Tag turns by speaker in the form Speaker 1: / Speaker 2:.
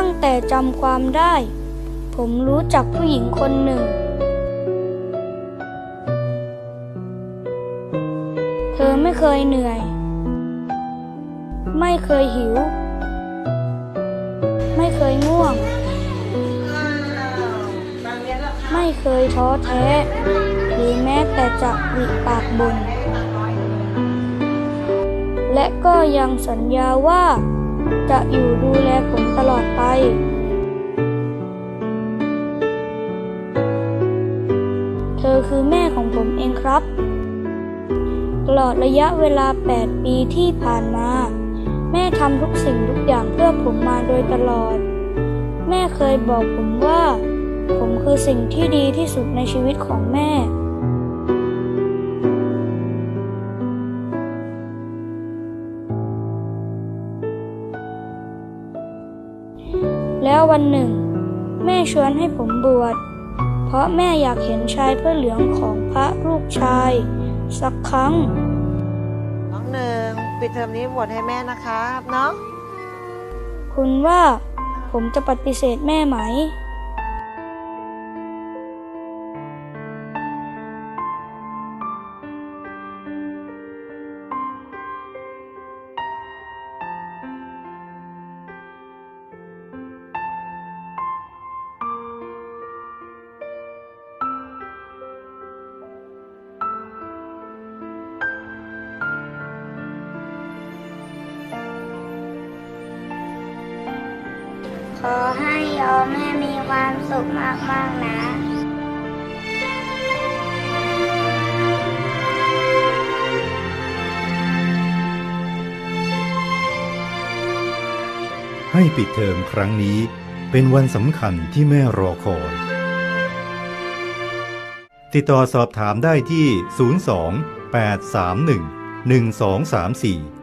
Speaker 1: ตั้งแต่จำความได้ ผมรู้จักผู้หญิงคนหนึ่ง เธอไม่เคยเหนื่อย ไม่เคยหิว ไม่เคยง่วง ไม่เคยท้อแท้ หรือแม้แต่จะหวิปากบน และก็ยังสัญญาว่าจะอยู่ดูแลผม ตลอดไปเธอคือแม่ของผมเองครับ ตลอดระยะเวลา 8 ปีที่ผ่านมา แม่ทำทุกสิ่งทุกอย่างเพื่อผมมาโดยตลอด แม่เคยบอกผมว่า ผมคือสิ่งที่ดีที่สุดในชีวิตของแม่ แล้ววันหนึ่ง แม่ชวนให้ผมบวช เพราะแม่อยากเห็นชายเพื่อเหลืองของพระลูกชาย สักครั้ง
Speaker 2: น้องหนึ่งปิดเทอมนี้บวชให้แม่นะครับเนาะ
Speaker 1: คุณว่าผมจะปฏิเสธแม่ไหม
Speaker 3: ขอให้ยอมแม่มีความสุขมาก ๆ นะ
Speaker 4: ให้ปิดเทอมครั้งนี้เป็นวันสำคัญที่แม่รอคอย ติดต่อสอบถามได้ที่ 02 831 1234